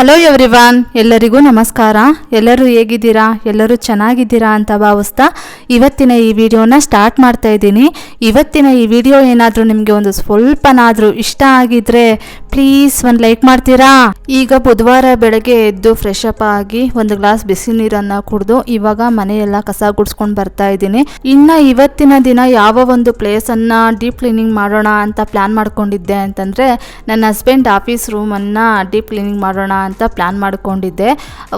Hello everyone ಎಲ್ಲರಿಗೂ ನಮಸ್ಕಾರ. ಎಲ್ಲರೂ ಹೇಗಿದ್ದೀರಾ? ಎಲ್ಲರೂ ಚೆನ್ನಾಗಿದ್ದೀರಾ ಅಂತ ಭಾವಿಸ್ತಾ ಇವತ್ತಿನ ಈ ವಿಡಿಯೋನ ಸ್ಟಾರ್ಟ್ ಮಾಡ್ತಾ ಇದ್ದೀನಿ. ಇವತ್ತಿನ ಈ ವಿಡಿಯೋ ಏನಾದರೂ ನಿಮಗೆ ಒಂದು ಸ್ವಲ್ಪನಾದರೂ ಇಷ್ಟ ಆಗಿದ್ರೆ ಪ್ಲೀಸ್ ಒಂದು ಲೈಕ್ ಮಾಡ್ತೀರಾ? ಈಗ ಬುಧವಾರ ಬೆಳಗ್ಗೆ ಎದ್ದು ಫ್ರೆಶ್ ಅಪ್ ಆಗಿ ಒಂದು ಗ್ಲಾಸ್ ಬಿಸಿ ನೀರನ್ನು ಕುಡಿದು ಇವಾಗ ಮನೆಯೆಲ್ಲ ಕಸ ಗುಡಿಸ್ಕೊಂಡು ಬರ್ತಾ ಇದ್ದೀನಿ. ಇನ್ನು ಇವತ್ತಿನ ದಿನ ಯಾವ ಒಂದು ಪ್ಲೇಸನ್ನು ಡೀಪ್ ಕ್ಲೀನಿಂಗ್ ಮಾಡೋಣ ಅಂತ ಪ್ಲ್ಯಾನ್ ಮಾಡ್ಕೊಂಡಿದ್ದೆ ಅಂತಂದರೆ, ನನ್ನ ಹಸ್ಬೆಂಡ್ ಆಫೀಸ್ ರೂಮನ್ನು ಡೀಪ್ ಕ್ಲೀನಿಂಗ್ ಮಾಡೋಣ ಅಂತ ಪ್ಲ್ಯಾನ್ ಮಾಡಿಕೊಂಡಿದ್ದೆ.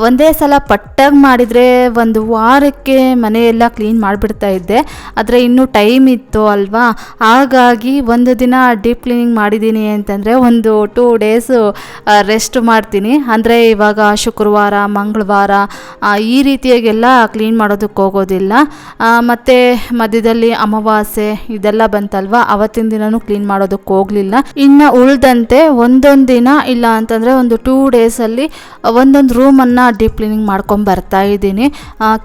ಒಂದೇ ಸಲ ಪಟ್ಟಾಗಿ ಮಾಡಿದರೆ ಒಂದು ವಾರಕ್ಕೆ ಮನೆಯೆಲ್ಲ ಕ್ಲೀನ್ ಮಾಡಿಬಿಡ್ತಾ ಇದ್ದೆ. ಆದರೆ ಇನ್ನೂ ಟೈಮ್ ಇತ್ತು ಅಲ್ವಾ? ಹಾಗಾಗಿ ಒಂದು ದಿನ ಡೀಪ್ ಕ್ಲೀನಿಂಗ್ ಮಾಡಿದ್ದೀನಿ ಅಂತಂದರೆ ಒಂದು ಟೂ ಡೇಸು ರೆಸ್ಟ್ ಮಾಡ್ತೀನಿ. ಅಂದರೆ ಇವಾಗ ಶುಕ್ರವಾರ, ಮಂಗಳವಾರ ಈ ರೀತಿಯಾಗೆಲ್ಲ ಕ್ಲೀನ್ ಮಾಡೋದಕ್ಕೆ ಹೋಗೋದಿಲ್ಲ. ಮತ್ತು ಮಧ್ಯದಲ್ಲಿ ಅಮಾವಾಸ್ಯೆ ಇದೆಲ್ಲ ಬಂತಲ್ವಾ? ಅವತ್ತಿನ ದಿನವೂ ಕ್ಲೀನ್ ಮಾಡೋದಕ್ಕೆ ಹೋಗಲಿಲ್ಲ. ಇನ್ನು ಉಳಿದಂತೆ ಒಂದೊಂದು ದಿನ ಇಲ್ಲ ಅಂತಂದರೆ ಒಂದು ಟೂ ಡೇಸಲ್ಲಿ ಒಂದೊಂದು ರೂಮನ್ನು ಡೀಪ್ ಕ್ಲೀನಿಂಗ್ ಮಾಡ್ಕೊಂಡು ಬರ್ತಾ ಇದ್ದೀನಿ.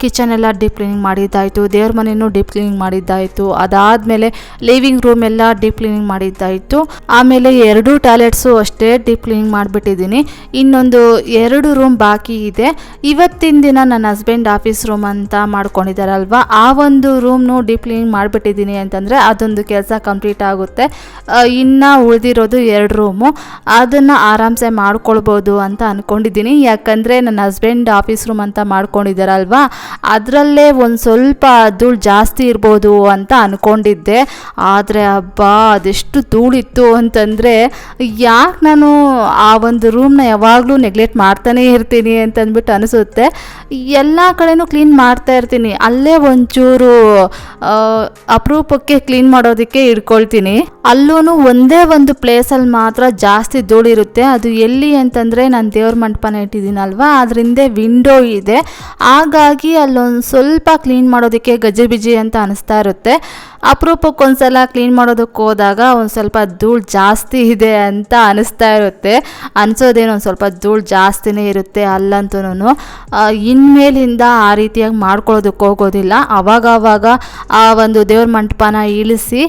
ಕಿಚನ್ ಎಲ್ಲ ಡೀಪ್ ಕ್ಲೀನಿಂಗ್ ಮಾಡಿದ್ದಾಯಿತು, ದೇವ್ರ ಮನೆಯೂ ಡೀಪ್ ಕ್ಲೀನಿಂಗ್ ಮಾಡಿದ್ದಾಯಿತು. ಅದಾದಮೇಲೆ ಲಿವಿಂಗ್ ರೂಮ್ ಎಲ್ಲ ಡೀಪ್ ಕ್ಲೀನಿಂಗ್ ಮಾಡಿದ್ದಾಯಿತು. ಆಮೇಲೆ ಎರಡು ಟಾಯ್ಲೆಟ್ಸು ಅಷ್ಟೇ ಡೀಪ್ ಕ್ಲೀನಿಂಗ್ ಮಾಡಿಬಿಟ್ಟಿದ್ದೀನಿ. ಇನ್ನೊಂದು ಎರಡು ರೂಮ್ ಬಾಕಿ ಇದೆ. ಇವತ್ತಿನ ದಿನ ನನ್ನ ಹಸ್ಬೆಂಡ್ ಆಫೀಸ್ ರೂಮ್ ಅಂತ ಮಾಡ್ಕೊಂಡಿದ್ದಾರಲ್ವ ಆ ಒಂದು ರೂಮ್ನು ಡೀಪ್ ಕ್ಲೀನಿಂಗ್ ಮಾಡಿಬಿಟ್ಟಿದ್ದೀನಿ ಅಂತಂದರೆ ಅದೊಂದು ಕೆಲಸ ಕಂಪ್ಲೀಟ್ ಆಗುತ್ತೆ. ಇನ್ನು ಉಳಿದಿರೋದು ಎರಡು ರೂಮು ಅದನ್ನು ಆರಾಮ್ಸೆ ಮಾಡ್ಕೊಳ್ಬೋದು ಅಂತ ಅಂದ್ಕೊಂಡಿದ್ದೀನಿ ಯಾಕಂದರೆ ನನ್ನ ಹಸ್ಬೆಂಡ್ ಆಫೀಸ್ ರೂಮ್ ಅಂತ ಮಾಡ್ಕೊಂಡಿದ್ದಾರಲ್ವಾ? ಅದರಲ್ಲೇ ಒಂದು ಸ್ವಲ್ಪ ಧೂಳು ಜಾಸ್ತಿ ಇರ್ಬೋದು ಅಂತ ಅಂದ್ಕೊಂಡಿದ್ದೆ ಆದರೆ ಹಬ್ಬ ಅದೆಷ್ಟು ಧೂಳಿತ್ತು ಅಂತಂದರೆ, ಯಾಕೆ ನಾನು ಆ ಒಂದು ರೂಮ್ನ ಯಾವಾಗಲೂ ನೆಗ್ಲೆಕ್ಟ್ ಮಾಡ್ತಾನೇ ಇರ್ತೀನಿ ಅಂತಂದ್ಬಿಟ್ಟು ಅನಿಸುತ್ತೆ. ಎಲ್ಲ ಕಡೆನೂ ಕ್ಲೀನ್ ಮಾಡ್ತಾ ಇರ್ತೀನಿ. ಅಲ್ಲೇ ಒಂಚೂರು ಅಪರೂಪಕ್ಕೆ ಕ್ಲೀನ್ ಮಾಡೋದಕ್ಕೆ ಇಟ್ಕೊಳ್ತೀನಿ. ಅಲ್ಲೂ ಒಂದೇ ಒಂದು ಪ್ಲೇಸಲ್ಲಿ ಮಾತ್ರ ಜಾಸ್ತಿ ಧೂಳಿರುತ್ತೆ. ಅದು ಎಲ್ಲಿ ಅಂತಂದರೆ, ನಾನು ದೇವ್ರ ಮಂಟಪನ ಇಟ್ಟಿದ್ದೀನಲ್ವಾ? ಅದರಿಂದ ವಿಂಡೋ ಇದೆ. ಹಾಗಾಗಿ ಅಲ್ಲೊಂದು ಸ್ವಲ್ಪ ಕ್ಲೀನ್ ಮಾಡೋದಕ್ಕೆ ಗಜಿಬಿಜಿ ಅಂತ ಅನಿಸ್ತಾ ಇರುತ್ತೆ. ಅಪರೂಪಕ್ಕೊಂದ್ಸಲ ಕ್ಲೀನ್ ಮಾಡೋದಕ್ಕೆ ಹೋದಾಗ ಒಂದು ಸ್ವಲ್ಪ ಧೂಳು ಜಾಸ್ತಿ ಇದೆ ಅಂತ ಅನಿಸ್ತಾ ಇರುತ್ತೆ. ಅನಿಸೋದೇನು ಒಂದು ಸ್ವಲ್ಪ ಧೂಳು ಜಾಸ್ತಿನೇ ಇರುತ್ತೆ ಅಲ್ಲಂತೂ ಇನ್ಮೇಲಿಂದ ಆ ರೀತಿಯಾಗಿ ಮಾಡ್ಕೊಳ್ಳೋದಕ್ಕೆ ಹೋಗೋದಿಲ್ಲ. ಅವಾಗವಾಗ ಅವಾಗ ಆ ಒಂದು ದೇವ್ರ ಮಂಟಪನ ಇಳಿಸಿ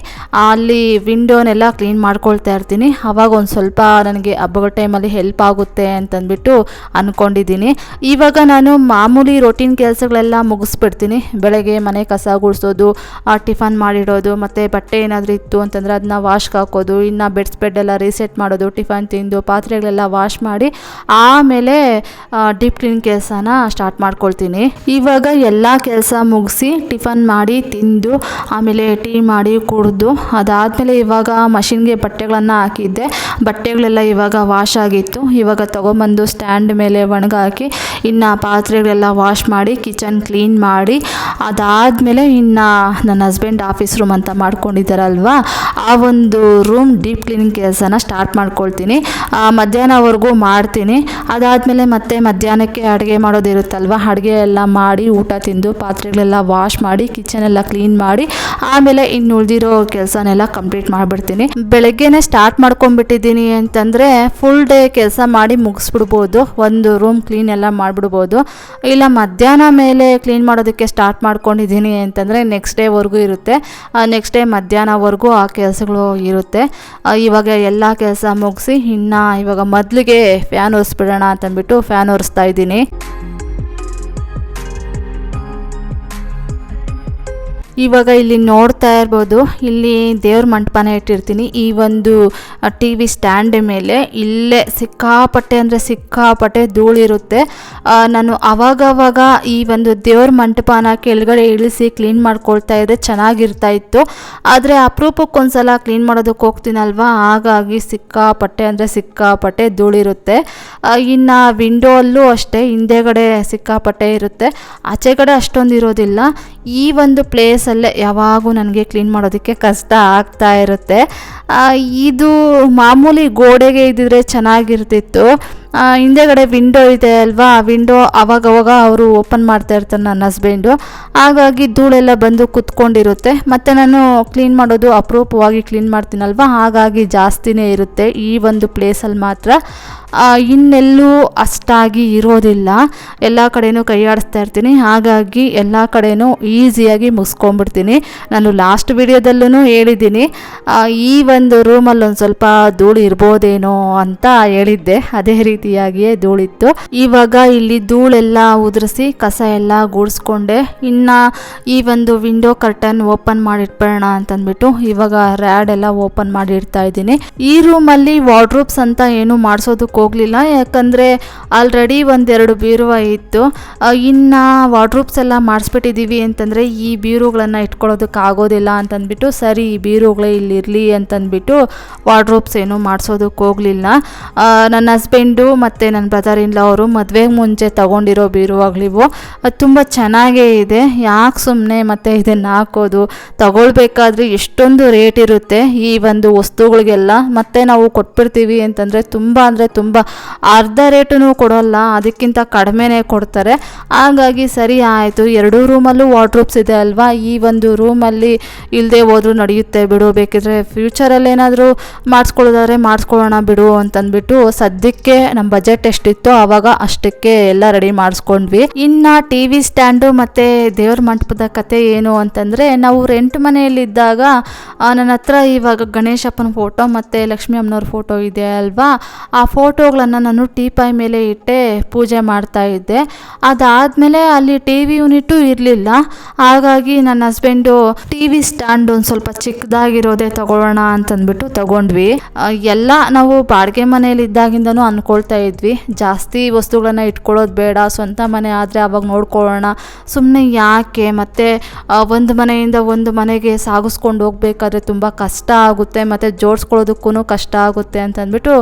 ಅಲ್ಲಿ ವಿಂಡೋನೆಲ್ಲ ಕ್ಲೀನ್ ಮಾಡ್ಕೊಳ್ತಾ ಇರ್ತೀನಿ. ಅವಾಗ ಒಂದು ಸ್ವಲ್ಪ ನನಗೆ ಹಬ್ಬಗಳ ಟೈಮಲ್ಲಿ ಹೆಲ್ಪ್ ಆಗುತ್ತೆ ಅಂತಂದ್ಬಿಟ್ಟು ಅಂದ್ಕೊಂಡಿದ್ದೀನಿ ಇವಾಗ ನಾನು ಮಾಮೂಲಿ ರೊಟೀನ್ ಕೆಲಸಗಳೆಲ್ಲ ಮುಗಿಸ್ಬಿಡ್ತೀನಿ. ಬೆಳಗ್ಗೆ ಮನೆ ಕಸ ಗುಡಿಸೋದು ಟಿಫನ್ ಮಾಡಿಡೋದು, ಮತ್ತು ಬಟ್ಟೆ ಏನಾದರೂ ಇತ್ತು ಅಂತಂದರೆ ಅದನ್ನ ವಾಶ್ಗೆ ಹಾಕೋದು, ಇನ್ನು ಬೆಡ್ಸ್ ಬೆಡ್ ಎಲ್ಲ ರೀಸೆಟ್ ಮಾಡೋದು ಟಿಫನ್ ತಿಂದು, ಪಾತ್ರೆಗಳೆಲ್ಲ ವಾಶ್ ಮಾಡಿ, ಆಮೇಲೆ ಡೀಪ್ ಕ್ಲೀನ್ ಕೆಲಸನ ಸ್ಟಾರ್ಟ್ ಮಾಡ್ಕೊಳ್ತೀನಿ. ಇವಾಗ ಎಲ್ಲ ಕೆಲಸ ಮುಗಿಸಿ ಟಿಫನ್ ಮಾಡಿ, ತಿಂದು, ಆಮೇಲೆ ಟೀ ಮಾಡಿ, ಕುಡಿದು, ಅದಾದಮೇಲೆ ಇವಾಗ ಮಷಿನ್ಗೆ ಬಟ್ಟೆಗಳನ್ನು ಹಾಕಿದ್ದೆ. ಬಟ್ಟೆಗಳೆಲ್ಲ ಇವಾಗ ವಾಶ್ ಆಗಿತ್ತು. ಇವಾಗ ತೊಗೊಂಬಂದು ಸ್ಟ್ಯಾಂಡ್ ಮೇಲೆ ಒಣಗಾಕಿ ಇನ್ನು ಪಾತ್ರೆಗಳೆಲ್ಲ ವಾಶ್ ಮಾಡಿ ಕಿಚನ್ ಕ್ಲೀನ್ ಮಾಡಿ, ಅದಾದಮೇಲೆ ಇನ್ನು ನನ್ನ ಹಸ್ಬೆಂಡ್ ಆಫೀಸ್ ರೂಮ್ ಅಂತ ಮಾಡ್ಕೊಂಡಿದ್ದಾರಲ್ವಾ? ಆ ಒಂದು ರೂಮ್ ಡೀಪ್ ಕ್ಲೀನಿಂಗ್ ಕೆಲಸನ ಸ್ಟಾರ್ಟ್ ಮಾಡ್ಕೊಳ್ತೀನಿ. ಮಧ್ಯಾಹ್ನವರೆಗೂ ಮಾಡ್ತೀನಿ. ಅದಾದಮೇಲೆ ಮತ್ತೆ ಮಧ್ಯಾಹ್ನಕ್ಕೆ ಅಡುಗೆ ಮಾಡೋದಿರುತ್ತಲ್ವ ಅಡುಗೆ ಎಲ್ಲ ಮಾಡಿ, ಊಟ ತಿಂದು, ಪಾತ್ರೆಗಳೆಲ್ಲ ವಾಶ್ ಮಾಡಿ ಕಿಚನ್ ಎಲ್ಲ ಕ್ಲೀನ್ ಮಾಡಿ, ಆಮೇಲೆ ಇನ್ನು ಉಳಿದಿರೋ ಕೆಲಸನೆಲ್ಲ ಕಂಪ್ಲೀಟ್ ಮಾಡಿಬಿಡ್ತೀನಿ. ಬೆಳಗ್ಗೆನೇ ಸ್ಟಾರ್ಟ್ ಮಾಡ್ಕೊಂಡ್ಬಿಟ್ಟಿದ್ದೀನಿ ಅಂತಂದರೆ ಫುಲ್ ಡೇ ಕೆಲಸ ಮಾಡಿ ಮುಗಿಸ್ಬಿಡ್ಬೋದು. ಒಂದು ರೂಮ್ ಕ್ಲೀನ್ ಎಲ್ಲ ಮಾಡಿಬಿಡ್ಬೋದು. ಇಲ್ಲ ಮಧ್ಯಾಹ್ನ ಮೇಲೆ ಕ್ಲೀನ್ ಮಾಡೋದಕ್ಕೆ ಸ್ಟಾರ್ಟ್ ಮಾಡ್ಕೊಂಡಿದ್ದೀನಿ ಅಂತಂದರೆ ನೆಕ್ಸ್ಟ್ ಡೇವರೆಗೂ ಇರುತ್ತೆ. ನೆಕ್ಸ್ಟ್ ಡೇ ಮಧ್ಯಾಹ್ನವರೆಗೂ ಆ ಕೆಲಸಗಳು ಇರುತ್ತೆ. ಇವಾಗ ಎಲ್ಲ ಕೆಲಸ ಮುಗಿಸಿ, ಇನ್ನು ಇವಾಗ ಮೊದಲಿಗೆ ಫ್ಯಾನ್ ಒರೆಸ್ಬಿಡೋಣ ಅಂತಂದ್ಬಿಟ್ಟು ಫ್ಯಾನ್ ಒರೆಸ್ತಾ ಇದ್ದೀನಿ. ಇವಾಗ ಇಲ್ಲಿ ನೋಡ್ತಾ ಇರ್ಬೋದು, ಇಲ್ಲಿ ದೇವ್ರ ಮಂಟಪನ ಇಟ್ಟಿರ್ತೀನಿ. ಈ ಒಂದು ಟಿ ವಿ ಸ್ಟ್ಯಾಂಡ್ ಮೇಲೆ ಇಲ್ಲೇ ಸಿಕ್ಕಾಪಟ್ಟೆ ಅಂದರೆ ಸಿಕ್ಕಾಪಟ್ಟೆ ಧೂಳಿರುತ್ತೆ ನಾನು ಅವಾಗವಾಗ ಈ ಒಂದು ದೇವ್ರ ಮಂಟಪನ ಕೆಳಗಡೆ ಇಳಿಸಿ ಕ್ಲೀನ್ ಮಾಡ್ಕೊಳ್ತಾ ಇದ್ದೆ, ಚೆನ್ನಾಗಿರ್ತಾ ಇತ್ತು. ಆದರೆ ಅಪರೂಪಕ್ಕೊಂದ್ಸಲ ಕ್ಲೀನ್ ಮಾಡೋದಕ್ಕೆ ಹೋಗ್ತೀನಲ್ವಾ? ಹಾಗಾಗಿ ಸಿಕ್ಕಾಪಟ್ಟೆ ಅಂದರೆ ಸಿಕ್ಕಾಪಟ್ಟೆ ಧೂಳಿರುತ್ತೆ ಇನ್ನು ವಿಂಡೋ ಅಲ್ಲೂ ಅಷ್ಟೇ, ಹಿಂದೆಗಡೆ ಸಿಕ್ಕಾಪಟ್ಟೆ ಇರುತ್ತೆ. ಆಚೆಗಡೆ ಅಷ್ಟೊಂದು ಇರೋದಿಲ್ಲ. ಈ ಒಂದು ಪ್ಲೇಸಲ್ಲೇ ಯಾವಾಗೂ ನನಗೆ ಕ್ಲೀನ್ ಮಾಡೋದಕ್ಕೆ ಕಷ್ಟ ಆಗ್ತಾ ಇರುತ್ತೆ. ಇದು ಮಾಮೂಲಿ ಗೋಡೆಗೆ ಇದ್ದಿದ್ರೆ ಚೆನ್ನಾಗಿರ್ತಿತ್ತು. ಹಿಂದೆಗಡೆ ವಿಂಡೋ ಇದೆ ಅಲ್ವಾ? ಆ ವಿಂಡೋ ಅವಾಗವಾಗ ಅವರು ಓಪನ್ ಮಾಡ್ತಾ ಇರ್ತಾರೆ ನನ್ನ ಹಸ್ಬೆಂಡು ಹಾಗಾಗಿ ಧೂಳೆಲ್ಲ ಬಂದು ಕುತ್ಕೊಂಡಿರುತ್ತೆ. ಮತ್ತು ನಾನು ಕ್ಲೀನ್ ಮಾಡೋದು ಅಪರೂಪವಾಗಿ ಕ್ಲೀನ್ ಮಾಡ್ತೀನಲ್ವ? ಹಾಗಾಗಿ ಜಾಸ್ತಿನೇ ಇರುತ್ತೆ ಈ ಒಂದು ಪ್ಲೇಸಲ್ಲಿ ಮಾತ್ರ. ಇನ್ನೆಲ್ಲೂ ಅಷ್ಟಾಗಿ ಇರೋದಿಲ್ಲ. ಎಲ್ಲ ಕಡೆಯೂ ಕೈಯಾಡಿಸ್ತಾ ಇರ್ತೀನಿ. ಹಾಗಾಗಿ ಎಲ್ಲ ಕಡೆಯೂ ಈಸಿಯಾಗಿ ಮುಗಿಸ್ಕೊಂಡ್ಬಿಡ್ತೀನಿ. ನಾನು ಲಾಸ್ಟ್ ವಿಡಿಯೋದಲ್ಲೂ ಹೇಳಿದ್ದೀನಿ. ಈ ಒಂದು ರೂಮಲ್ಲಿ ಒಂದು ಸ್ವಲ್ಪ ಧೂಳು ಇರ್ಬೋದೇನೋ ಅಂತ ಹೇಳಿದ್ದೆ. ಅದೇ ರೀತಿ ರೀತಿಯಾಗಿಯೇ ಧೂಳಿತ್ತು. ಇವಾಗ ಇಲ್ಲಿ ಧೂಳೆಲ್ಲ ಉದುರಿಸಿ ಕಸ ಎಲ್ಲ ಗೂಡಿಸ್ಕೊಂಡೆ. ಇನ್ನು ಈ ಒಂದು ವಿಂಡೋ ಕರ್ಟನ್ ಓಪನ್ ಮಾಡಿಟ್ಬಿಡೋಣ ಅಂತಂದ್ಬಿಟ್ಟು ಇವಾಗ ರ್ಯಾಡ್ ಎಲ್ಲ ಓಪನ್ ಮಾಡಿ ಇಡ್ತಾ ಇದ್ದೀನಿ. ಈ ರೂಮಲ್ಲಿ ವಾರ್ಡ್ರೂಬ್ಸ್ ಅಂತ ಏನು ಮಾಡಿಸೋದಕ್ಕೆ ಹೋಗಲಿಲ್ಲ. ಯಾಕಂದರೆ ಆಲ್ರೆಡಿ ಒಂದೆರಡು ಬೀರುವ ಇತ್ತು. ಇನ್ನು ವಾರ್ಡ್ರೂಬ್ಸ್ ಎಲ್ಲ ಮಾಡಿಸ್ಬಿಟ್ಟಿದ್ದೀವಿ ಅಂತಂದರೆ ಈ ಬೀರುಗಳನ್ನು ಇಟ್ಕೊಳ್ಳೋದಕ್ಕೆ ಆಗೋದಿಲ್ಲ ಅಂತಂದ್ಬಿಟ್ಟು ಸರಿ ಈ ಬೀರುಗಳೇ ಇಲ್ಲಿರಲಿ ಅಂತಂದ್ಬಿಟ್ಟು ವಾರ್ಡ್ರೂಬ್ಸ್ ಏನು ಮಾಡಿಸೋದಕ್ಕೆ ಹೋಗಲಿಲ್ಲ. ನನ್ನ ಹಸ್ಬೆಂಡು ಮತ್ತು ನನ್ನ ಬ್ರದರ್ ಇಲ್ಲ ಅವರು ಮದುವೆಗೆ ಮುಂಚೆ ತಗೊಂಡಿರೋ ಬೀರುವಾಗಳಿವು ಅದು ತುಂಬ ಚೆನ್ನಾಗೇ ಇದೆ. ಯಾಕೆ ಸುಮ್ಮನೆ ಮತ್ತು ಇದನ್ನು ಹಾಕೋದು? ತಗೊಳ್ಬೇಕಾದ್ರೆ ಎಷ್ಟೊಂದು ರೇಟ್ ಇರುತ್ತೆ ಈ ಒಂದು ವಸ್ತುಗಳಿಗೆಲ್ಲ. ಮತ್ತೆ ನಾವು ಕೊಟ್ಬಿಡ್ತೀವಿ ಅಂತಂದರೆ ತುಂಬ ಅಂದರೆ ತುಂಬ ಅರ್ಧ ರೇಟೂ ಕೊಡೋಲ್ಲ, ಅದಕ್ಕಿಂತ ಕಡಿಮೆನೇ ಕೊಡ್ತಾರೆ. ಹಾಗಾಗಿ ಸರಿ ಆಯಿತು. ಎರಡೂ ರೂಮಲ್ಲೂ ವಾರ್ಡ್ರೂಬ್ಸ್ ಇದೆ ಅಲ್ವಾ? ಈ ಒಂದು ರೂಮಲ್ಲಿ ಇಲ್ಲದೆ ಹೋದರೂ ನಡೆಯುತ್ತೆ ಬಿಡು. ಬೇಕಿದ್ರೆ ಫ್ಯೂಚರಲ್ಲಿ ಏನಾದರೂ ಮಾಡಿಸ್ಕೊಳ್ಳೋದಾದ್ರೆ ಮಾಡಿಸ್ಕೊಳ್ಳೋಣ ಬಿಡು ಅಂತಂದ್ಬಿಟ್ಟು ಸದ್ಯಕ್ಕೆ ನಮ್ಮ ಬಜೆಟ್ ಎಷ್ಟಿತ್ತೋ ಆವಾಗ ಅಷ್ಟಕ್ಕೆ ಎಲ್ಲ ರೆಡಿ ಮಾಡಿಸ್ಕೊಂಡ್ವಿ. ಇನ್ನು ಟಿ ವಿ ಸ್ಟ್ಯಾಂಡು ಮತ್ತು ದೇವ್ರ ಮಂಟಪದ ಕತೆ ಏನು ಅಂತಂದರೆ, ನಾವು ರೆಂಟ್ ಮನೆಯಲ್ಲಿದ್ದಾಗ ನನ್ನ ಹತ್ರ ಇವಾಗ ಗಣೇಶಪ್ಪನ ಫೋಟೋ ಮತ್ತು ಲಕ್ಷ್ಮೀ ಅಮ್ಮನವ್ರ ಫೋಟೋ ಇದೆ ಅಲ್ವಾ? ಆ ಫೋಟೋಗಳನ್ನು ನಾನು ಟೀಪಾಯ್ ಮೇಲೆ ಇಟ್ಟೆ ಪೂಜೆ ಮಾಡ್ತಾ ಇದ್ದೆ. ಅದಾದಮೇಲೆ ಅಲ್ಲಿ ಟಿ ವಿ ಯೂನಿಟು ಇರಲಿಲ್ಲ. ಹಾಗಾಗಿ ನನ್ನ ಹಸ್ಬೆಂಡು ಟಿ ವಿ ಸ್ಟ್ಯಾಂಡ್ ಒಂದು ಸ್ವಲ್ಪ ಚಿಕ್ಕದಾಗಿರೋದೇ ತಗೊಳ್ಳೋಣ ಅಂತಂದ್ಬಿಟ್ಟು ತಗೊಂಡ್ವಿ. ಎಲ್ಲ ನಾವು ಬಾಡಿಗೆ ಮನೆಯಲ್ಲಿ ಇದ್ದಾಗಿಂದನೂ ಅಂದ್ಕೊಳ್ತಾ ಇದ್ವಿ. ಜಾಸ್ತಿ ವಸ್ತುಗಳನ್ನ ಇಟ್ಕೊಳ್ಳೋದು ಬೇಡ. ಸ್ವಂತ ಮನೆ ಆದರೆ ಅವಾಗ ನೋಡ್ಕೊಳ್ಳೋಣ. ಸುಮ್ಮನೆ ಯಾಕೆ ಮತ್ತು ಒಂದು ಮನೆಯಿಂದ ಒಂದು ಮನೆಗೆ ಸಾಗಿಸ್ಕೊಂಡು ಹೋಗ್ಬೇಕಾದ್ರೆ ತುಂಬ ಕಷ್ಟ ಆಗುತ್ತೆ. ಮತ್ತು ಜೋಡಿಸ್ಕೊಳ್ಳೋದಕ್ಕೂ ಕಷ್ಟ ಆಗುತ್ತೆ ಅಂತಂದ್ಬಿಟ್ಟು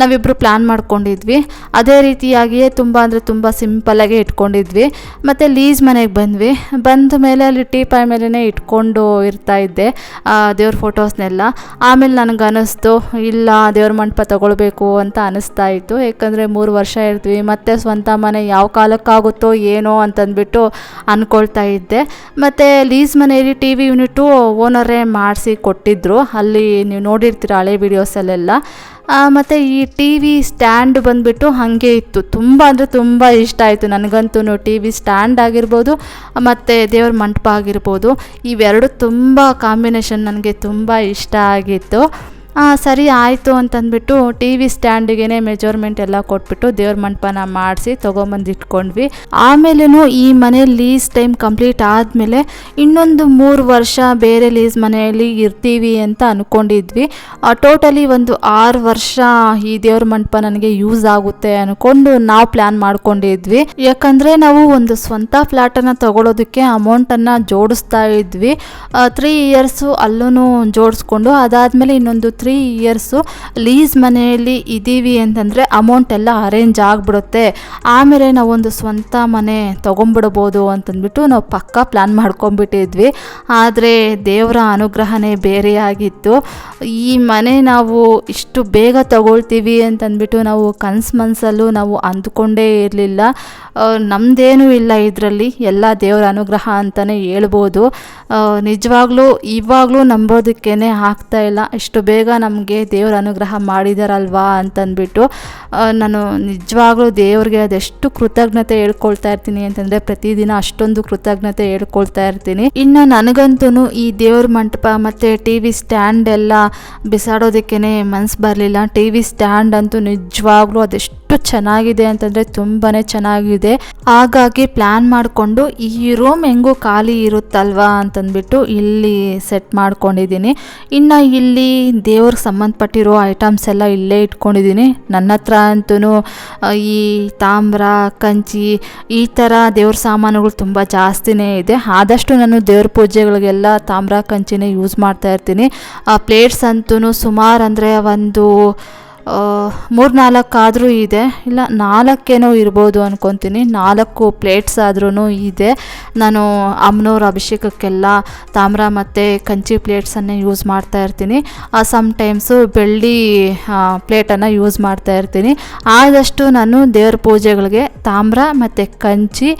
ನಾವಿಬ್ಬರು ಪ್ಲ್ಯಾನ್ ಮಾಡ್ಕೊಂಡಿದ್ವಿ. ಅದೇ ರೀತಿಯಾಗಿಯೇ ತುಂಬ ಅಂದರೆ ತುಂಬ ಸಿಂಪಲ್ಲಾಗೆ ಇಟ್ಕೊಂಡಿದ್ವಿ. ಮತ್ತು ಲೀಸ್ ಮನೆಗೆ ಬಂದ್ವಿ. ಬಂದ ಮೇಲೆ ಅಲ್ಲಿ ಟೀಪಾಯ್ ಮೇಲೇ ಇಟ್ಕೊಂಡು ಇರ್ತಾ ಇದ್ದೆ ದೇವ್ರ ಫೋಟೋಸ್ನೆಲ್ಲ ಆಮೇಲೆ ನನಗೆ ಅನ್ನಿಸ್ತು ಇಲ್ಲ ದೇವ್ರ ಮಂಟಪ ತಗೊಳ್ಬೇಕು ಅಂತ ಅನಿಸ್ತಾ ಇತ್ತು. ಯಾಕಂದರೆ ಮೂರು ವರ್ಷ ಇರ್ತೀವಿ, ಮತ್ತು ಸ್ವಂತ ಮನೆ ಯಾವ ಕಾಲಕ್ಕಾಗುತ್ತೋ ಏನೋ ಅಂತಂದ್ಬಿಟ್ಟು ಅಂದ್ಕೊಳ್ತಾ ಇದ್ದೆ. ಮತ್ತು ಲೀಸ್ ಮನೆಯಲ್ಲಿ ಟಿ ವಿ ಯೂನಿಟು ಓನರೇ ಮಾಡಿಸಿ ಕೊಟ್ಟಿದ್ದರು ಅಲ್ಲಿ ನೀವು ನೋಡಿರ್ತೀರ ಹಳೆ ವೀಡಿಯೋಸಲ್ಲೆಲ್ಲ ಮತ್ತು ಈ ಟಿ ವಿ ಸ್ಟ್ಯಾಂಡ್ ಬಂದುಬಿಟ್ಟು ಹಾಗೆ ಇತ್ತು. ತುಂಬ ಅಂದರೆ ತುಂಬ ಇಷ್ಟ ಆಯಿತು. ನನಗಂತೂ ಟಿ ವಿ ಸ್ಟ್ಯಾಂಡ್ ಆಗಿರ್ಬೋದು, ಮತ್ತು ದೇವ್ರ ಮಂಟಪ ಆಗಿರ್ಬೋದು. ಇವೆರಡು ತುಂಬ ಕಾಂಬಿನೇಷನ್ ನನಗೆ ತುಂಬ ಇಷ್ಟ ಆಗಿತ್ತು. ಸರಿ ಆಯಿತು ಅಂತಂದ್ಬಿಟ್ಟು ಟಿ ವಿ ಸ್ಟ್ಯಾಂಡಿಗೆ ಮೆಜರ್ಮೆಂಟ್ ಎಲ್ಲ ಕೊಟ್ಬಿಟ್ಟು ದೇವ್ರ ಮಂಟಪನ ಮಾಡಿಸಿ ತೊಗೊಂಬಂದು ಇಟ್ಕೊಂಡ್ವಿ. ಆಮೇಲೂ ಈ ಮನೆ ಲೀಸ್ ಟೈಮ್ ಕಂಪ್ಲೀಟ್ ಆದಮೇಲೆ ಇನ್ನೊಂದು ಮೂರು ವರ್ಷ ಬೇರೆ ಲೀಸ್ ಮನೆಯಲ್ಲಿ ಇರ್ತೀವಿ ಅಂತ ಅಂದ್ಕೊಂಡಿದ್ವಿ ಟೋಟಲಿ ಒಂದು ಆರು ವರ್ಷ ಈ ದೇವ್ರ ಮಂಟಪ ನನಗೆ ಯೂಸ್ ಆಗುತ್ತೆ ಅಂದ್ಕೊಂಡು ನಾವು ಪ್ಲ್ಯಾನ್ ಮಾಡ್ಕೊಂಡಿದ್ವಿ. ಯಾಕಂದರೆ ನಾವು ಒಂದು ಸ್ವಂತ ಫ್ಲ್ಯಾಟನ್ನು ತಗೊಳ್ಳೋದಕ್ಕೆ ಅಮೌಂಟನ್ನು ಜೋಡಿಸ್ತಾ ಇದ್ವಿ. ತ್ರೀ ಇಯರ್ಸು ಅಲ್ಲೂ ಜೋಡಿಸ್ಕೊಂಡು ಅದಾದಮೇಲೆ ಇನ್ನೊಂದು ತ್ರೀ ಇಯರ್ಸು ಲೀಸ್ ಮನೆಯಲ್ಲಿ ಇದ್ದೀವಿ ಅಂತಂದರೆ ಅಮೌಂಟ್ ಎಲ್ಲ ಅರೇಂಜ್ ಆಗಿಬಿಡುತ್ತೆ. ಆಮೇಲೆ ನಾವೊಂದು ಸ್ವಂತ ಮನೆ ತೊಗೊಂಬಿಡ್ಬೋದು ಅಂತಂದ್ಬಿಟ್ಟು ನಾವು ಪಕ್ಕಾ ಪ್ಲ್ಯಾನ್ ಮಾಡ್ಕೊಂಬಿಟ್ಟಿದ್ವಿ ಆದರೆ ದೇವರ ಅನುಗ್ರಹನೇ ಬೇರೆಯಾಗಿತ್ತು. ಈ ಮನೆ ನಾವು ಇಷ್ಟು ಬೇಗ ತಗೊಳ್ತೀವಿ ಅಂತಂದ್ಬಿಟ್ಟು ನಾವು ಕನ್ಸು ಮನಸ್ಸಲ್ಲೂ ನಾವು ಅಂದ್ಕೊಂಡೇ ಇರಲಿಲ್ಲ. ನಮ್ಮದೇನೂ ಇಲ್ಲ ಇದರಲ್ಲಿ. ಎಲ್ಲ ದೇವರ ಅನುಗ್ರಹ ಅಂತಲೇ ಹೇಳ್ಬೋದು. ನಿಜವಾಗ್ಲೂ, ಇವಾಗಲೂ ನಂಬೋದಕ್ಕೇ ಆಗ್ತಾ ಇಲ್ಲ. ಇಷ್ಟು ಬೇಗ ನಮಗೆ ದೇವರ ಅನುಗ್ರಹ ಮಾಡಿದಾರಲ್ವಾ ಅಂತಂದ್ಬಿಟ್ಟು ನಾನು ನಿಜವಾಗ್ಲೂ ದೇವ್ರಿಗೆ ಅದೆಷ್ಟು ಕೃತಜ್ಞತೆ ಹೇಳ್ಕೊಳ್ತಾ ಇರ್ತೀನಿ ಅಂತಂದರೆ ಪ್ರತಿದಿನ ಅಷ್ಟೊಂದು ಕೃತಜ್ಞತೆ ಹೇಳ್ಕೊಳ್ತಾ ಇರ್ತೀನಿ. ಇನ್ನು ನನಗಂತೂ ಈ ದೇವ್ರ ಮಂಟಪ ಮತ್ತು ಟಿ ವಿ ಸ್ಟ್ಯಾಂಡ್ ಎಲ್ಲ ಬಿಸಾಡೋದಕ್ಕೇ ಮನಸ್ಸು ಬರಲಿಲ್ಲ. ಟಿ ವಿ ಸ್ಟ್ಯಾಂಡ್ ಅಂತೂ ನಿಜವಾಗ್ಲೂ ಅದೆಷ್ಟು ಚೆನ್ನಾಗಿದೆ ಅಂತಂದರೆ ತುಂಬಾ ಚೆನ್ನಾಗಿದೆ. ಹಾಗಾಗಿ ಪ್ಲ್ಯಾನ್ ಮಾಡಿಕೊಂಡು ಈ ರೂಮ್ ಹೆಂಗೂ ಖಾಲಿ ಇರುತ್ತಲ್ವಾ ಅಂತಂದ್ಬಿಟ್ಟು ಇಲ್ಲಿ ಸೆಟ್ ಮಾಡ್ಕೊಂಡಿದ್ದೀನಿ. ಇನ್ನು ಇಲ್ಲಿ ದೇವ್ರಿಗೆ ಸಂಬಂಧಪಟ್ಟಿರೋ ಐಟಮ್ಸ್ ಎಲ್ಲ ಇಲ್ಲೇ ಇಟ್ಕೊಂಡಿದ್ದೀನಿ. ನನ್ನ ಹತ್ರ ಅಂತೂ ಈ ತಾಮ್ರ, ಕಂಚಿ, ಈ ಥರ ದೇವ್ರ ಸಾಮಾನುಗಳು ತುಂಬ ಜಾಸ್ತಿನೇ ಇದೆ. ಆದಷ್ಟು ನಾನು ದೇವ್ರ ಪೂಜೆಗಳಿಗೆಲ್ಲ ತಾಮ್ರ, ಕಂಚಿನೇ ಯೂಸ್ ಮಾಡ್ತಾ ಇರ್ತೀನಿ. ಪ್ಲೇಟ್ಸ್ ಅಂತೂ ಸುಮಾರು ಅಂದರೆ ಒಂದು ಮೂರು ನಾಲ್ಕು ಆದರೂ ಇದೆ. ಇಲ್ಲ, ನಾಲ್ಕೇನೋ ಇರ್ಬೋದು ಅಂದ್ಕೊತೀನಿ ನಾಲ್ಕು ಪ್ಲೇಟ್ಸ್ ಆದ್ರೂ ಇದೆ. ನಾನು ಅಮ್ಮನವ್ರ ಅಭಿಷೇಕಕ್ಕೆಲ್ಲ ತಾಮ್ರ ಮತ್ತು ಕಂಚಿ ಪ್ಲೇಟ್ಸನ್ನೇ ಯೂಸ್ ಮಾಡ್ತಾ ಇರ್ತೀನಿ. ಸಮ್ಟೈಮ್ಸು ಬೆಳ್ಳಿ ಪ್ಲೇಟನ್ನು ಯೂಸ್ ಮಾಡ್ತಾ ಇರ್ತೀನಿ. ಆದಷ್ಟು ನಾನು ದೇವ್ರ ಪೂಜೆಗಳಿಗೆ ತಾಮ್ರ ಮತ್ತು ಕಂಚಿ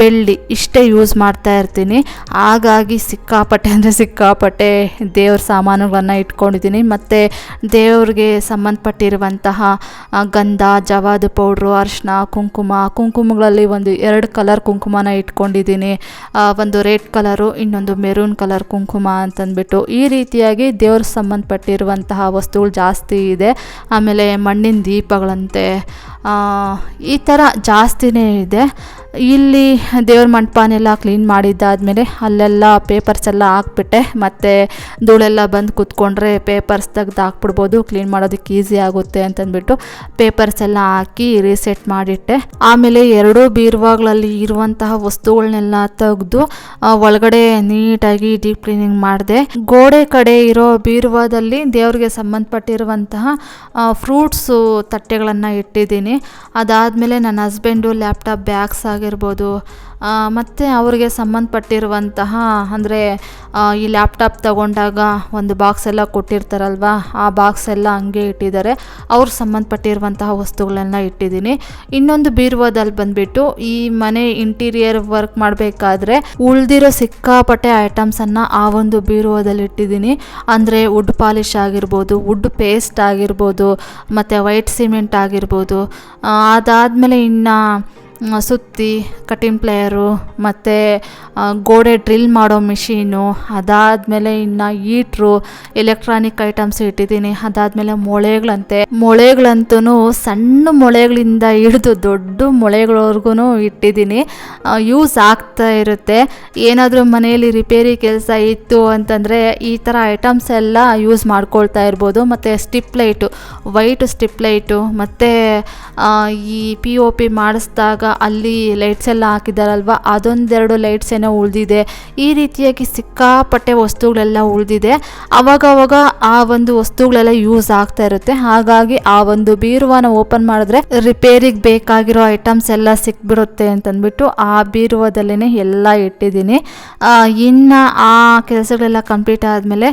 ಬೆಳ್ಳಿ ಇಷ್ಟೇ ಯೂಸ್ ಮಾಡ್ತಾ ಇರ್ತೀನಿ. ಹಾಗಾಗಿ ಸಿಕ್ಕಾಪಟ್ಟೆ ಅಂದರೆ ಸಿಕ್ಕಾಪಟ್ಟೆ ದೇವ್ರ ಸಾಮಾನುಗಳನ್ನು ಇಟ್ಕೊಂಡಿದ್ದೀನಿ. ಮತ್ತು ದೇವ್ರಿಗೆ ಸಂಬಂಧಪಟ್ಟ ಸಂಬಂಧಪಟ್ಟಿರುವಂತಹ ಆ, ಗಂಧ ಜವಾದ ಪೌಡ್ರು ಅರಿಶಿನ ಕುಂಕುಮ ಕುಂಕುಮಗಳಲ್ಲಿ ಒಂದು ಎರಡು ಕಲರ್ ಕುಂಕುಮನ ಇಟ್ಕೊಂಡಿದ್ದೀನಿ. ಒಂದು ರೆಡ್ ಕಲರು ಇನ್ನೊಂದು ಮೆರೂನ್ ಕಲರ್ ಕುಂಕುಮ ಅಂತಂದ್ಬಿಟ್ಟು ಈ ರೀತಿಯಾಗಿ ದೇವ್ರ ಸಂಬಂಧಪಟ್ಟಿರುವಂತಹ ವಸ್ತುಗಳು ಜಾಸ್ತಿ ಇದೆ. ಆಮೇಲೆ ಮಣ್ಣಿನ ದೀಪಗಳಂತೆ ಈ ಥರ ಜಾಸ್ತಿನೇ ಇದೆ. ಇಲ್ಲಿ ದೇವ್ರ ಮಂಟಪನೆಲ್ಲ ಕ್ಲೀನ್ ಮಾಡಿದ್ದಾದಮೇಲೆ ಅಲ್ಲೆಲ್ಲ ಪೇಪರ್ಸ್ ಎಲ್ಲ ಹಾಕ್ಬಿಟ್ಟೆ, ಮತ್ತು ಧೂಳೆಲ್ಲ ಬಂದು ಕೂತ್ಕೊಂಡ್ರೆ ಪೇಪರ್ಸ್ ತೆಗ್ದು ಹಾಕ್ಬಿಡ್ಬೋದು ಕ್ಲೀನ್ ಮಾಡೋದಕ್ಕೆ ಈಸಿ ಆಗುತ್ತೆ ಅಂತಂದ್ಬಿಟ್ಟು ಪೇಪರ್ಸ್ ಎಲ್ಲ ಹಾಕಿ ರೀಸೆಟ್ ಮಾಡಿಟ್ಟೆ. ಆಮೇಲೆ ಎರಡೂ ಬೀರುವಾಗಳಲ್ಲಿ ಇರುವಂತಹ ವಸ್ತುಗಳನ್ನೆಲ್ಲ ತೆಗೆದು ಒಳಗಡೆ ನೀಟಾಗಿ ಡೀಪ್ ಕ್ಲೀನಿಂಗ್ ಮಾಡಿದೆ. ಗೋಡೆ ಕಡೆ ಇರೋ ಬೀರುವಾದಲ್ಲಿ ದೇವ್ರಿಗೆ ಸಂಬಂಧಪಟ್ಟಿರುವಂತಹ ಫ್ರೂಟ್ಸು ತಟ್ಟೆಗಳನ್ನು ಇಟ್ಟಿದ್ದೀನಿ. ಅದಾದಮೇಲೆ ನನ್ನ ಹಸ್ಬೆಂಡು ಲ್ಯಾಪ್ಟಾಪ್ ಬ್ಯಾಗ್ಸ್ ಆಗಿರ್ಬೋದು. ಮತ್ತು ಅವ್ರಿಗೆ ಸಂಬಂಧಪಟ್ಟಿರುವಂತಹ, ಅಂದರೆ ಈ ಲ್ಯಾಪ್ಟಾಪ್ ತಗೊಂಡಾಗ ಒಂದು ಬಾಕ್ಸ್ ಎಲ್ಲ ಕೊಟ್ಟಿರ್ತಾರಲ್ವ, ಆ ಬಾಕ್ಸ್ ಎಲ್ಲ ಹಂಗೆ ಇಟ್ಟಿದ್ದಾರೆ. ಅವ್ರಿಗೆ ಸಂಬಂಧಪಟ್ಟಿರುವಂತಹ ವಸ್ತುಗಳನ್ನ ಇಟ್ಟಿದ್ದೀನಿ. ಇನ್ನೊಂದು ಬೀರುವದಲ್ಲಿ ಬಂದುಬಿಟ್ಟು, ಈ ಮನೆ ಇಂಟೀರಿಯರ್ ವರ್ಕ್ ಮಾಡಬೇಕಾದ್ರೆ ಉಳ್ದಿರೋ ಸಿಕ್ಕಾಪಟ್ಟೆ ಐಟಮ್ಸನ್ನು ಆ ಒಂದು ಬೀರುವದಲ್ಲಿ ಇಟ್ಟಿದ್ದೀನಿ. ಅಂದರೆ ವುಡ್ ಪಾಲಿಶ್ ಆಗಿರ್ಬೋದು ವುಡ್ ಪೇಸ್ಟ್ ಆಗಿರ್ಬೋದು, ಮತ್ತು ವೈಟ್ ಸಿಮೆಂಟ್ ಆಗಿರ್ಬೋದು. ಅದಾದಮೇಲೆ ಇನ್ನು ಸುತ್ತಿ ಕಟಿಂಗ್ ಪ್ಲೇಯರು ಮತ್ತು ಗೋಡೆ ಡ್ರಿಲ್ ಮಾಡೋ ಮಿಷೀನು ಅದಾದಮೇಲೆ ಇನ್ನು ಈಟ್ರು ಎಲೆಕ್ಟ್ರಾನಿಕ್ ಐಟಮ್ಸ್ ಇಟ್ಟಿದ್ದೀನಿ. ಅದಾದಮೇಲೆ ಮೊಳೆಗಳಂತೆ. ಮೊಳೆಗಳಂತೂ ಸಣ್ಣ ಮೊಳೆಗಳಿಂದ ಹಿಡಿದು ದೊಡ್ಡ ಮೊಳೆಗಳವರೆಗೂ ಇಟ್ಟಿದ್ದೀನಿ. ಯೂಸ್ ಆಗ್ತಾ ಇರುತ್ತೆ. ಏನಾದರೂ ಮನೆಯಲ್ಲಿ ರಿಪೇರಿ ಕೆಲಸ ಇತ್ತು ಅಂತಂದರೆ ಈ ಥರ ಐಟಮ್ಸ್ ಎಲ್ಲ ಯೂಸ್ ಮಾಡ್ಕೊಳ್ತಾ ಇರ್ಬೋದು. ಮತ್ತು strip light white strip light ಮತ್ತು ಈ ಪಿ ಒ ಪಿ ಮಾಡಿಸಿದಾಗ ಅಲ್ಲಿ ಲೈಟ್ಸ್ ಎಲ್ಲ ಹಾಕಿದಾರಲ್ವ? ಅದೊಂದೆರಡು ಲೈಟ್ಸ್ ಏನೋ ಉಳಿದಿದೆ. ಈ ರೀತಿಯಾಗಿ ಸಿಕ್ಕಾಪಟ್ಟೆ ವಸ್ತುಗಳೆಲ್ಲ ಉಳಿದಿದೆ. ಅವಾಗವಾಗ ಆ ಒಂದು ವಸ್ತುಗಳೆಲ್ಲ ಯೂಸ್ ಆಗ್ತಾ ಇರುತ್ತೆ. ಹಾಗಾಗಿ ಆ ಒಂದು ಬೀರುವನ ಓಪನ್ ಮಾಡಿದ್ರೆ ರಿಪೇರಿಗೆ ಬೇಕಾಗಿರೋ ಐಟಮ್ಸ್ ಎಲ್ಲ ಸಿಕ್ಬಿಡುತ್ತೆ ಅಂತಂದ್ಬಿಟ್ಟು ಆ ಬೀರುವದಲ್ಲೇ ಎಲ್ಲ ಇಟ್ಟಿದ್ದೀನಿ. ಇನ್ನು ಆ ಕೆಲಸಗಳೆಲ್ಲ ಕಂಪ್ಲೀಟ್ ಆದಮೇಲೆ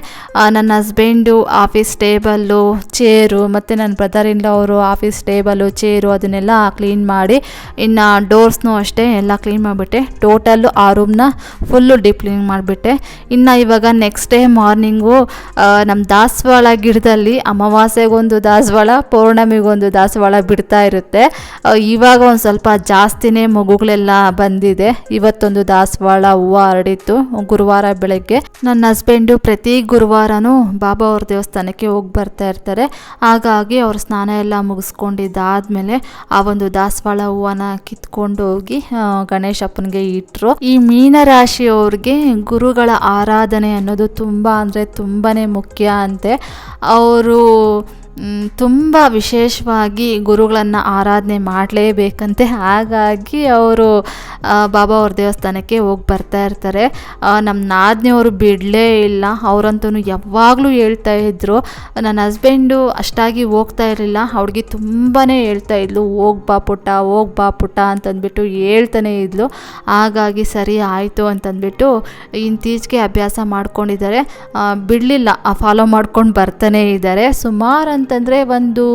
ನನ್ನ ಹಸ್ಬೆಂಡು ಆಫೀಸ್ ಟೇಬಲ್ಲು ಚೇರು ಮತ್ತು ನನ್ನ ಬ್ರದರ್ ಅವರು ಆಫೀಸ್ ಟೇಬಲು ಚೇರು ಅದನ್ನೆಲ್ಲ ಕ್ಲೀನ್ ಮಾಡಿ, ಇನ್ನು ಡೋರ್ಸ್ನೂ ಅಷ್ಟೇ ಎಲ್ಲ ಕ್ಲೀನ್ ಮಾಡಿಬಿಟ್ಟೆ. ಟೋಟಲ್ಲು ಆ ರೂಮ್ನ ಫುಲ್ಲು ಡೀಪ್ ಕ್ಲೀನಿಂಗ್ ಮಾಡಿಬಿಟ್ಟೆ. ಇನ್ನು ಇವಾಗ ನೆಕ್ಸ್ಟ್ ಡೇ ಮಾರ್ನಿಂಗು ನಮ್ಮ ದಾಸವಾಳ ಗಿಡದಲ್ಲಿ ಅಮಾವಾಸ್ಯೆಗೊಂದು ದಾಸವಾಳ, ಪೌರ್ಣಮಿಗೊಂದು ದಾಸವಾಳ ಬಿಡ್ತಾ ಇರುತ್ತೆ. ಇವಾಗ ಒಂದು ಸ್ವಲ್ಪ ಜಾಸ್ತಿನೇ ಮಗುಗಳೆಲ್ಲ ಬಂದಿದೆ. ಇವತ್ತೊಂದು ದಾಸವಾಳ ಹೂವು ಹರಡಿತ್ತು ಗುರುವಾರ ಬೆಳಗ್ಗೆ. ನನ್ನ ಹಸ್ಬೆಂಡು ಪ್ರತಿ ಗುರುವಾರನೂ ಬಾಬಾ ಅವ್ರ ದೇವಸ್ಥಾನಕ್ಕೆ ಹೋಗಿ ಬರ್ತಾ ಇರ್ತಾರೆ. ಹಾಗಾಗಿ ಅವ್ರ ಸ್ನಾನ ಎಲ್ಲ ಮುಗಿಸ್ಕೊಂಡಿದ್ದಾದ್ಮೇಲೆ ಆ ಒಂದು ದಾಸವಾಳ ಹೂವನ ಕಿತ್ಕೊಂಡು ಹೋಗಿ ಗಣೇಶಪ್ಪನಿಗೆ ಇಟ್ಟರು ಈ ಮೀನರಾಶಿಯವ್ರಿಗೆ ಗುರುಗಳ ಆರಾಧನೆ ಅನ್ನೋದು ತುಂಬ ಅಂದರೆ ತುಂಬಾ ಮುಖ್ಯ ಅಂತೆ. ಅವರು ತುಂಬ ವಿಶೇಷವಾಗಿ ಗುರುಗಳನ್ನು ಆರಾಧನೆ ಮಾಡಲೇಬೇಕಂತೆ. ಹಾಗಾಗಿ ಅವರು ಬಾಬಾ ಅವ್ರ ದೇವಸ್ಥಾನಕ್ಕೆ ಹೋಗಿ ಬರ್ತಾ ಇರ್ತಾರೆ. ನಮ್ಮ ನಾದಿನಿಯವರು ಬಿಡಲೇ ಇಲ್ಲ. ಅವರಂತೂ ಯಾವಾಗಲೂ ಹೇಳ್ತಾ ಇದ್ದರು ನನ್ನ ಹಸ್ಬೆಂಡು ಅಷ್ಟಾಗಿ ಹೋಗ್ತಾ ಇರಲಿಲ್ಲ. ಅವ್ಳಿಗೆ ತುಂಬಾ ಹೇಳ್ತಾ ಇದ್ಲು. ಹೋಗ್ ಬಾ ಪುಟ್ಟ, ಹೋಗ್ ಬಾ ಪುಟ್ಟ ಅಂತಂದ್ಬಿಟ್ಟು ಹೇಳ್ತಾನೆ ಇದ್ಲು. ಹಾಗಾಗಿ ಸರಿ ಆಯಿತು ಅಂತಂದ್ಬಿಟ್ಟು ಇಂತೀಚೆಗೆ ಅಭ್ಯಾಸ ಮಾಡ್ಕೊಂಡಿದ್ದಾರೆ. ಬಿಡಲಿಲ್ಲ. ಫಾಲೋ ಮಾಡ್ಕೊಂಡು ಬರ್ತಾನೆ ಇದ್ದಾರೆ. ಸುಮಾರು ಅಂತಂದರೆ ಒಂದು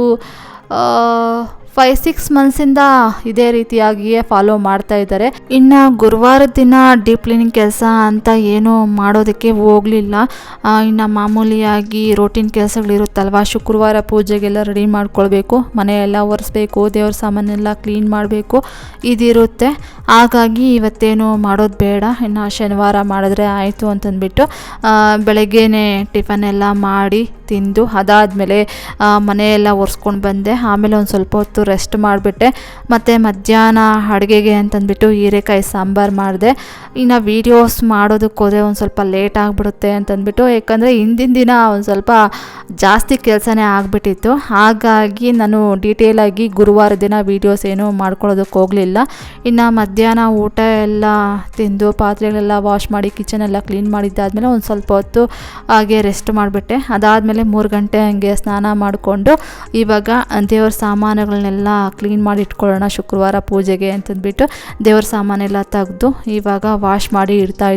ಫೈವ್ ಸಿಕ್ಸ್ ಮಂತ್ಸಿಂದ ಇದೇ ರೀತಿಯಾಗಿಯೇ ಫಾಲೋ ಮಾಡ್ತಾ ಇದ್ದಾರೆ. ಇನ್ನು ಗುರುವಾರ ದಿನ ಡೀಪ್ ಕ್ಲೀನಿಂಗ್ ಕೆಲಸ ಅಂತ ಏನೂ ಮಾಡೋದಕ್ಕೆ ಹೋಗಲಿಲ್ಲ. ಇನ್ನು ಮಾಮೂಲಿಯಾಗಿ ರೋಟೀನ್ ಕೆಲಸಗಳಿರುತ್ತಲ್ವ? ಶುಕ್ರವಾರ ಪೂಜೆಗೆಲ್ಲ ರೆಡಿ ಮಾಡ್ಕೊಳ್ಬೇಕು. ಮನೆಯೆಲ್ಲ ಒರೆಸ್ಬೇಕು, ದೇವ್ರ ಸಾಮಾನೆಲ್ಲ ಕ್ಲೀನ್ ಮಾಡಬೇಕು. ಇದಿರುತ್ತೆ. ಹಾಗಾಗಿ ಇವತ್ತೇನು ಮಾಡೋದು ಬೇಡ. ಇನ್ನು ಶನಿವಾರ ಮಾಡಿದ್ರೆ ಆಯಿತು ಅಂತಂದ್ಬಿಟ್ಟು ಬೆಳಗ್ಗೆ ಬೆಳಗ್ಗೆನೇ ಟಿಫನ್ ಎಲ್ಲ ಮಾಡಿ ತಿಂದು ಅದಾದಮೇಲೆ ಮನೆಯೆಲ್ಲ ಒರೆಸ್ಕೊಂಡು ಬಂದೆ. ಆಮೇಲೆ ಒಂದು ಸ್ವಲ್ಪ ಹೊತ್ತು ರೆಸ್ಟ್ ಮಾಡಿಬಿಟ್ಟೆ. ಮತ್ತು ಮಧ್ಯಾಹ್ನ ಅಡುಗೆಗೆ ಅಂತಂದ್ಬಿಟ್ಟು ಹೀರೆಕಾಯಿ ಸಾಂಬಾರು ಮಾಡಿದೆ. ಇನ್ನು ವೀಡಿಯೋಸ್ ಮಾಡೋದಕ್ಕೆ ಹೋದರೆ ಒಂದು ಸ್ವಲ್ಪ ಲೇಟ್ ಆಗಿಬಿಡುತ್ತೆ ಅಂತಂದ್ಬಿಟ್ಟು, ಯಾಕಂದರೆ ಹಿಂದಿನ ದಿನ ಒಂದು ಸ್ವಲ್ಪ ಜಾಸ್ತಿ ಕೆಲಸನೇ ಆಗಿಬಿಟ್ಟಿತ್ತು. ಹಾಗಾಗಿ ನಾನು ಡೀಟೇಲಾಗಿ ಗುರುವಾರ ದಿನ ವೀಡಿಯೋಸ್ ಏನೂ ಮಾಡ್ಕೊಳ್ಳೋದಕ್ಕೆ ಹೋಗಲಿಲ್ಲ. ಇನ್ನು ಮಧ್ಯಾಹ್ನ ಊಟ ಎಲ್ಲ ತಿಂದು, ಪಾತ್ರೆಗಳೆಲ್ಲ ವಾಶ್ ಮಾಡಿ ಕಿಚನ್ ಎಲ್ಲ ಕ್ಲೀನ್ ಮಾಡಿದ್ದಾದಮೇಲೆ ಒಂದು ಸ್ವಲ್ಪ ಹೊತ್ತು ಹಾಗೆ ರೆಸ್ಟ್ ಮಾಡಿಬಿಟ್ಟೆ. ಅದಾದಮೇಲೆ ಮೂರು ಗಂಟೆ ಹಂಗೆ ಸ್ನಾನ ಮಾಡಿಕೊಂಡು ಇವಾಗ ದೇವ್ರ ಸಾಮಾನುಗಳನ್ನೆಲ್ಲ ಕ್ಲೀನ್ ಮಾಡಿ ಇಟ್ಕೊಳ್ಳೋಣ ಶುಕ್ರವಾರ ಪೂಜೆಗೆ ಅಂತಂದ್ಬಿಟ್ಟು ದೇವ್ರ ಸಾಮಾನೆಲ್ಲ ತೆಗೆದು ಇವಾಗ ವಾಶ್ ಮಾಡಿ ಇಡ್ತಾ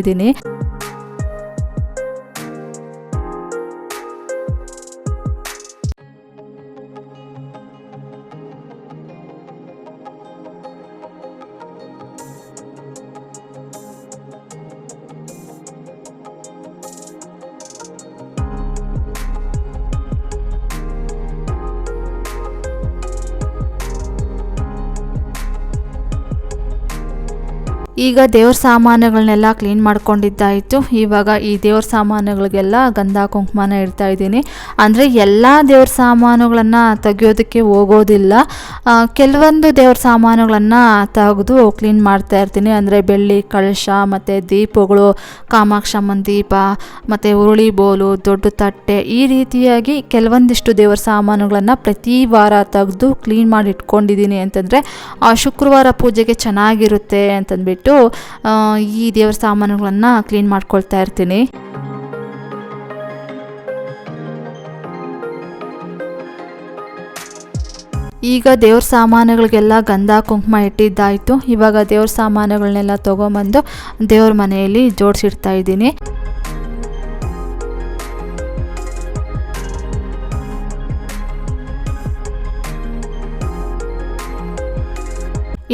ಈಗ ದೇವ್ರ ಸಾಮಾನುಗಳನ್ನೆಲ್ಲ ಕ್ಲೀನ್ ಮಾಡ್ಕೊಂಡಿದ್ದಾಯಿತು. ಇವಾಗ ಈ ದೇವ್ರ ಸಾಮಾನುಗಳಿಗೆಲ್ಲ ಗಂಧ, ಕುಂಕುಮನ ಇಡ್ತಾ ಇದ್ದೀನಿ. ಅಂದರೆ ಎಲ್ಲ ದೇವ್ರ ಸಾಮಾನುಗಳನ್ನು ತೆಗಿಯೋದಕ್ಕೆ ಹೋಗೋದಿಲ್ಲ. ಕೆಲವೊಂದು ದೇವ್ರ ಸಾಮಾನುಗಳನ್ನು ತೆಗೆದು ಕ್ಲೀನ್ ಮಾಡ್ತಾ ಇರ್ತೀನಿ. ಅಂದರೆ ಬೆಳ್ಳಿ, ಕಳಶ, ಮತ್ತು ದೀಪಗಳು ಕಾಮಾಕ್ಷಮ್ಮನ ದೀಪ ಮತ್ತು ಉರುಳಿ ಬೋಲು, ದೊಡ್ಡ ತಟ್ಟೆ. ಈ ರೀತಿಯಾಗಿ ಕೆಲವೊಂದಿಷ್ಟು ದೇವ್ರ ಸಾಮಾನುಗಳನ್ನು ಪ್ರತಿ ವಾರ ತೆಗೆದು ಕ್ಲೀನ್ ಮಾಡಿ ಇಟ್ಕೊಂಡಿದ್ದೀನಿ ಅಂತಂದರೆ ಶುಕ್ರವಾರ ಪೂಜೆಗೆ ಚೆನ್ನಾಗಿರುತ್ತೆ ಅಂತಂದ್ಬಿಟ್ಟು ಆ, ಈ ದೇವರ ಸಾಮಾನುಗಳನ್ನು ಕ್ಲೀನ್ ಮಾಡ್ಕೊಳ್ತಾ ಇರ್ತೀನಿ. ಈಗ ದೇವ್ರ ಸಾಮಾನುಗಳಿಗೆಲ್ಲ ಗಂಧ ಕುಂಕುಮ ಇಟ್ಟಿದ್ದಾಯಿತು. ಇವಾಗ ದೇವ್ರ ಸಾಮಾನುಗಳನ್ನೆಲ್ಲ ತೊಗೊಂಬಂದು ದೇವ್ರ ಮನೆಯಲ್ಲಿ ಜೋಡಿಸಿಡ್ತಾ ಇದ್ದೀನಿ.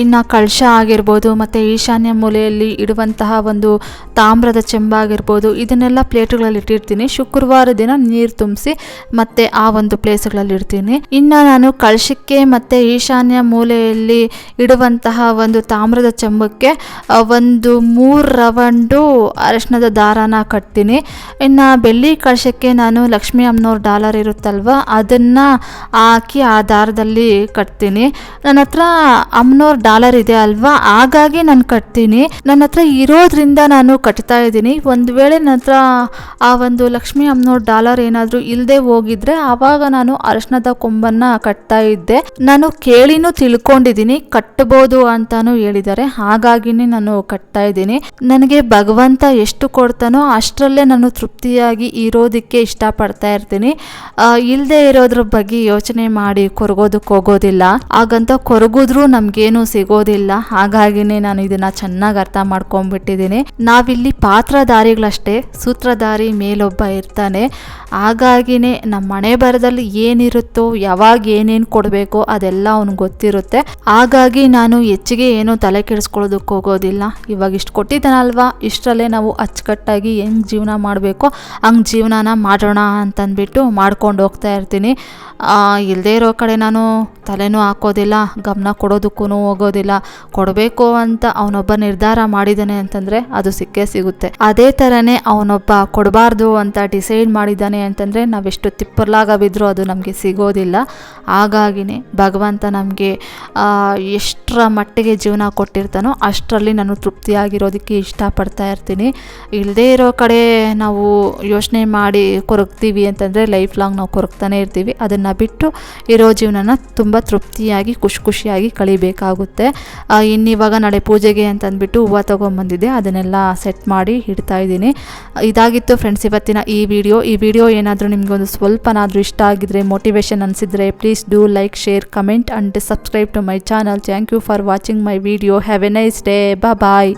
ಇನ್ನು ಕಳಶ ಆಗಿರ್ಬೋದು ಮತ್ತು ಈಶಾನ್ಯ ಮೂಲೆಯಲ್ಲಿ ಇಡುವಂತಹ ಒಂದು ತಾಮ್ರದ ಚೆಂಬ ಆಗಿರ್ಬೋದು ಇದನ್ನೆಲ್ಲ ಪ್ಲೇಟ್ಗಳಲ್ಲಿ ಇಟ್ಟಿರ್ತೀನಿ. ಶುಕ್ರವಾರ ದಿನ ನೀರು ತುಂಬಿಸಿ ಮತ್ತೆ ಆ ಒಂದು ಪ್ಲೇಸ್ಗಳಲ್ಲಿ ಇಡ್ತೀನಿ. ಇನ್ನು ನಾನು ಕಳಶಕ್ಕೆ ಮತ್ತು ಈಶಾನ್ಯ ಮೂಲೆಯಲ್ಲಿ ಇಡುವಂತಹ ಒಂದು ತಾಮ್ರದ ಚೆಂಬಕ್ಕೆ ಒಂದು ಮೂರು ರವಂಡು ಅರಶಿನದ ದಾರಾನ ಕಟ್ತೀನಿ. ಇನ್ನು ಬೆಳ್ಳಿ ಕಳಶಕ್ಕೆ ನಾನು ಲಕ್ಷ್ಮೀ ಅಮ್ಮನವ್ರ ಡಾಲರ್ ಇರುತ್ತಲ್ವ, ಅದನ್ನು ಹಾಕಿ ಆ ದಾರದಲ್ಲಿ ಕಟ್ತೀನಿ. ನನ್ನ ಹತ್ರ ಅಮ್ಮನವ್ರ ಡಾಲರ್ ಇದೆ ಅಲ್ವಾ? ಹಾಗಾಗಿ ನಾನು ಕಟ್ತೀನಿ. ನನ್ನ ಹತ್ರ ಇರೋದ್ರಿಂದ ನಾನು ಕಟ್ತಾ ಇದ್ದೀನಿ. ಒಂದು ವೇಳೆ ನನ್ನ ಹತ್ರ ಆ ಒಂದು ಲಕ್ಷ್ಮಿ ಅಮ್ಮನೋರ್ ಡಾಲರ್ ಏನಾದರೂ ಇಲ್ಲದೆ ಹೋಗಿದ್ರೆ ಆವಾಗ ನಾನು ಅರಶಿನದ ಕೊಂಬನ್ನ ಕಟ್ತಾ ಇದ್ದೆ. ನಾನು ಕೇಳಿನೂ ತಿಳ್ಕೊಂಡಿದ್ದೀನಿ ಕಟ್ಟಬಹುದು ಅಂತಾನು ಹೇಳಿದ್ದಾರೆ. ಹಾಗಾಗಿನೇ ನಾನು ಕಟ್ತಾ ಇದ್ದೀನಿ. ನನಗೆ ಭಗವಂತ ಎಷ್ಟು ಕೊಡ್ತಾನೋ ಅಷ್ಟರಲ್ಲೇ ನಾನು ತೃಪ್ತಿಯಾಗಿ ಇರೋದಕ್ಕೆ ಇಷ್ಟಪಡ್ತಾ ಇರ್ತೀನಿ. ಇಲ್ಲದೆ ಇರೋದ್ರ ಬಗ್ಗೆ ಯೋಚನೆ ಮಾಡಿ ಕೊರಗೋದಕ್ಕೆ ಹೋಗೋದಿಲ್ಲ. ಹಾಗಂತ ಕೊರಗಿದ್ರೂ ನಮಗೇನು ಸಿಗೋದಿಲ್ಲ. ಹಾಗಾಗಿನೇ ನಾನು ಇದನ್ನ ಚೆನ್ನಾಗಿ ಅರ್ಥ ಮಾಡ್ಕೊಂಡ್ಬಿಟ್ಟಿದ್ದೀನಿ. ನಾವಿಲ್ಲಿ ಪಾತ್ರಧಾರಿಗಳಷ್ಟೇ. ಸೂತ್ರಧಾರಿ ಮೇಲೊಬ್ಬ ಇರ್ತಾನೆ. ಹಾಗಾಗಿನೇ ನಮ್ಮ ಮನೆ ಬರದಲ್ಲಿ ಏನಿರುತ್ತೋ, ಯಾವಾಗ ಏನೇನು ಕೊಡಬೇಕೋ ಅದೆಲ್ಲ ಅವ್ನಿಗೆ ಗೊತ್ತಿರುತ್ತೆ. ಹಾಗಾಗಿ ನಾನು ಹೆಚ್ಚಿಗೆ ಏನು ತಲೆ ಕೆಡಿಸ್ಕೊಳ್ಳೋದಕ್ಕೆ ಹೋಗೋದಿಲ್ಲ. ಇವಾಗ ಇಷ್ಟು ಕೊಟ್ಟಿದ್ದಾನಲ್ವಾ ಇಷ್ಟರಲ್ಲೇ ನಾವು ಅಚ್ಚುಕಟ್ಟಾಗಿ ಹೆಂಗೆ ಜೀವನ ಮಾಡಬೇಕೋ, ಹಂಗೆ ಜೀವನನ ಮಾಡೋಣ ಅಂತಂದ್ಬಿಟ್ಟು ಮಾಡ್ಕೊಂಡು ಹೋಗ್ತಾ ಇರ್ತೀನಿ. ಇಲ್ಲದೇ ಇರೋ ಕಡೆ ನಾನು ತಲೆನೂ ಹಾಕೋದಿಲ್ಲ, ಗಮನ ಕೊಡೋದಕ್ಕೂ ಹೋಗೋದಿಲ್ಲ. ಕೊಡಬೇಕು ಅಂತ ಅವನೊಬ್ಬ ನಿರ್ಧಾರ ಮಾಡಿದ್ದಾನೆ ಅಂತಂದರೆ ಅದು ಸಿಕ್ಕೇ ಸಿಗುತ್ತೆ. ಅದೇ ಥರನೇ ಅವನೊಬ್ಬ ಕೊಡಬಾರ್ದು ಅಂತ ಡಿಸೈಡ್ ಮಾಡಿದ್ದಾನೆ ಅಂತಂದರೆ ನಾವೆಷ್ಟು ತಿಪ್ಪರ್ಲಾಗ ಬಿದ್ದರೂ ಅದು ನಮಗೆ ಸಿಗೋದಿಲ್ಲ. ಹಾಗಾಗಿನೇ ಭಗವಂತ ನಮಗೆ ಎಷ್ಟರ ಮಟ್ಟಿಗೆ ಜೀವನ ಕೊಟ್ಟಿರ್ತಾನೋ ಅಷ್ಟರಲ್ಲಿ ನಾನು ತೃಪ್ತಿಯಾಗಿರೋದಕ್ಕೆ ಇಷ್ಟಪಡ್ತಾ ಇರ್ತೀನಿ. ಇಲ್ಲದೇ ಇರೋ ಕಡೆ ನಾವು ಯೋಚನೆ ಮಾಡಿ ಕೊರಗ್ತೀವಿ ಅಂತಂದರೆ ಲೈಫ್ ಲಾಂಗ್ ನಾವು ಕೊರಗ್ತಾನೆ ಇರ್ತೀವಿ. ಅದನ್ನು ಬಿಟ್ಟು ಇರೋ ಜೀವನನ ತುಂಬ ತೃಪ್ತಿಯಾಗಿ, ಖುಷಿ ಖುಷಿಯಾಗಿ ಕಳಿಬೇಕಾಗುತ್ತೆ. ಇನ್ನಿವಾಗ ನಾಳೆ ಪೂಜೆಗೆ ಅಂತಂದ್ಬಿಟ್ಟು ಹೂವು ತೊಗೊಂಬಂದಿದ್ದೆ. ಅದನ್ನೆಲ್ಲ ಸೆಟ್ ಮಾಡಿ ಇಡ್ತಾ ಇದ್ದೀನಿ. ಇದಾಗಿತ್ತು ಫ್ರೆಂಡ್ಸ್ ಇವತ್ತಿನ ಈ ವಿಡಿಯೋ ಈ ವಿಡಿಯೋ ಏನಾದರೂ ನಿಮಗೊಂದು ಸ್ವಲ್ಪನಾದರೂ ಇಷ್ಟ ಆಗಿದ್ರೆ motivation ಅನಿಸಿದರೆ please do like share comment and subscribe to my channel thank you for watching my video have a nice day bye